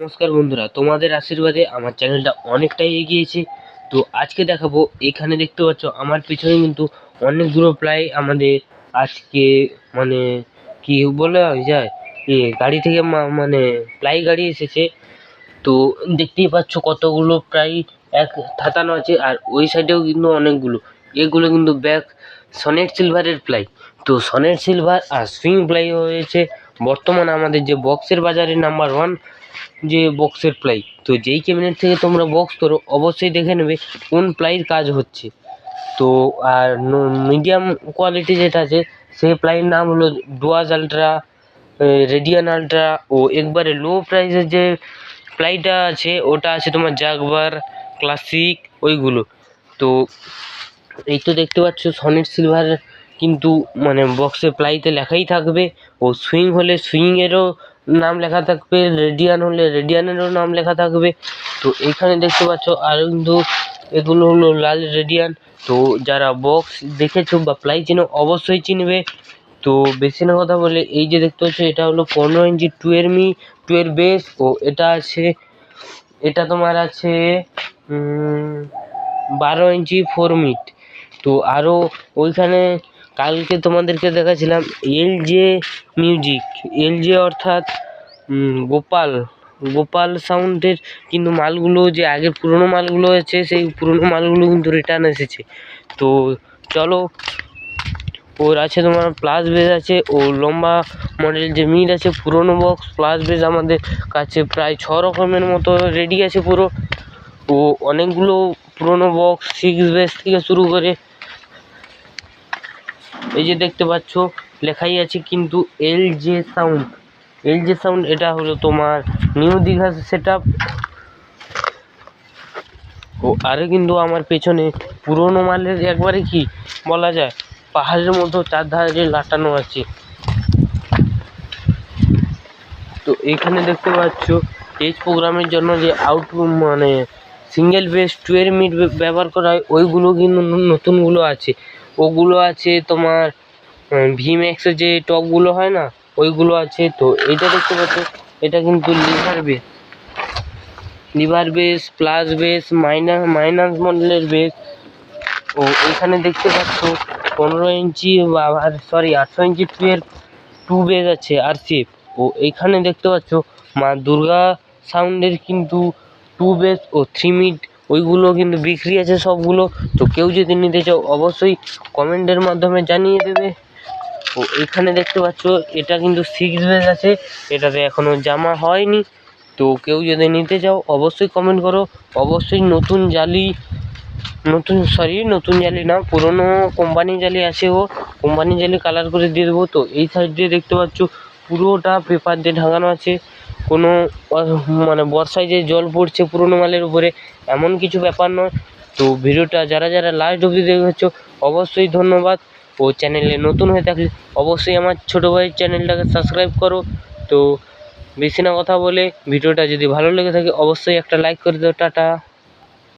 নমস্কার বন্ধুরা, তোমাদের আশীর্বাদে আমার চ্যানেলটা অনেকটাই এগিয়েছে। তো আজকে দেখাবো, এখানে দেখতে পাচ্ছ, আমার পিছনে কিন্তু অনেকগুলো প্রায় আমাদের আজকে মানে কি বলা যায়, এ গাড়ি থেকে মানে প্লাই গাড়ি এসেছে। তো দেখতেই পাচ্ছ কতগুলো প্রায় এক থাতানো আছে, আর ওই সাইডেও কিন্তু অনেকগুলো। এগুলো কিন্তু ব্যাগ সনেট সিলভারের প্লাই তো সনেট সিলভার আর সুইং প্লাই হয়েছে। বর্তমানে আমাদের যে বক্সের বাজারে নাম্বার ওয়ান যে বক্সের প্লাই তো যেই ক্যাবিনেট থেকে তোমরা বক্স করো অবশ্যই দেখে নেবে কোন প্লাইয়ের কাজ হচ্ছে। তো আর মিডিয়াম কোয়ালিটি যেটা আছে, সেই প্লাইয়ের নাম হলো ডুয়াজ আলট্রা রেডিয়ান আলট্রা ও একবারে লো প্রাইসের যে প্লাইটা আছে, ওটা আছে তোমার জাগবার ক্লাসিক ওইগুলো। তো এই তো দেখতে পাচ্ছ সনিট সিলভার কিন্তু মানে বক্সে প্লাইতে লেখাই থাকবে ও সুইং হলে সুইংয়েরও নাম লেখা থাকবে রেডিয়ান হলে রেডিয়ানেরও নাম লেখা থাকবে। তো এখানে দেখতে পাচ্ছ আর কিন্তু এগুলো হলো লাল রেডিয়ান। তো যারা বক্স দেখেছ বা প্লাই চেনো অবশ্যই চিনবে। তো বেশি না কথা বলে এই যে দেখতে পাচ্ছ, এটা হলো পনেরো ইঞ্চি টুয়ের মি, টুয়ের বেস ও, এটা আছে, এটা তোমার আছে বারো ইঞ্চি ফোর মিট তো আরও ওইখানে কালকে তোমাদেরকে দেখাছিলাম L J music L J অর্থাৎ গোপাল। গোপাল সাউন্ডের কিন্তু মালগুলো যে আগের পুরনো মালগুলো আছে সেই পুরনো মালগুলো কিন্তু রিটার্ন এসেছে। তো চলো, ওর আছে তোমার প্লাস বেস আছে, ও লম্বা মডেল যে মিড আছে, পুরনো বক্স প্লাস বেস আমাদের কাছে প্রায় ছ রকমের মতো রেডি আছে পুরো। ও অনেকগুলো পুরনো বক্স সিক্স বেস থেকে শুরু করে এই যে দেখতে পাচ্ছ, লেখাই আছে কিন্তু L J sound L J sound এটা হলো তোমার নিউ দীঘা সেট ও, আরে কিন্তু আমার পেছনে পুরোনো মালের একবারে কি বলা যায়, পাহাড়ের মতো চারধারে লাটানো আছে। তো এখানে দেখতে পাচ্ছ স্টেজ প্রোগ্রামের জন্য যে আউট মানে সিঙ্গেল বেস টুয়ের মিট ব্যবহার করা হয়, ওইগুলো কিন্তু নতুনগুলো আছে। ওগুলো আছে তোমার ভিম্যাক্সের যে টপগুলো হয় না, ওইগুলো আছে তো, এটা দেখতে পাচ্ছ, এটা কিন্তু lever bass lever bass plus bass minus minus মডেলের বেস ও, এখানে দেখতে পাচ্ছ, পনেরো ইঞ্চি আর সরি আটশো ইঞ্চি টুয়ের টু বেস আছে, আর সিফ ও, এখানে দেখতে পাচ্ছ, মা দুর্গা সাউন্ডের কিন্তু টু বেস ও থ্রি মিট ওইগুলো কিন্তু বিক্রি আছে সবগুলো। তো কেউ যদি নিতে চাও, অবশ্যই কমেন্টের মাধ্যমে জানিয়ে দেবে। ও এখানে দেখতে পাচ্ছ, এটা কিন্তু সিক্স বেস আছে। এটাতে এখনও জামা হয়নি। তো কেউ যদি নিতে চাও, অবশ্যই কমেন্ট করো। অবশ্যই নতুন জালি, নতুন সরি নতুন জালি না, পুরনো কোম্পানি জালি আছে ও। কোম্পানি জালি কালার করে দিয়ে দেবো। তো এই সাইড দিয়ে দেখতে পাচ্ছ, পুরোটা পেপার দিয়ে ঢাকানো আছে। কোনো মানে বর্ষায় যে জল পড়ছে পুরোনো মালের উপরে, এমন কিছু ব্যাপার নয়। তো ভিডিওটা যারা যারা লাস্ট অবধি দেখেছ, অবশ্যই ধন্যবাদ। ও চ্যানেলে নতুন হয়ে থাকলে অবশ্যই আমার ছোটো ভাইয়ের চ্যানেলটাকে সাবস্ক্রাইব করো। তো বেশি না কথা বলে ভিডিওটা যদি ভালো লেগে থাকে, অবশ্যই একটা লাইক করে দাও। টাটা।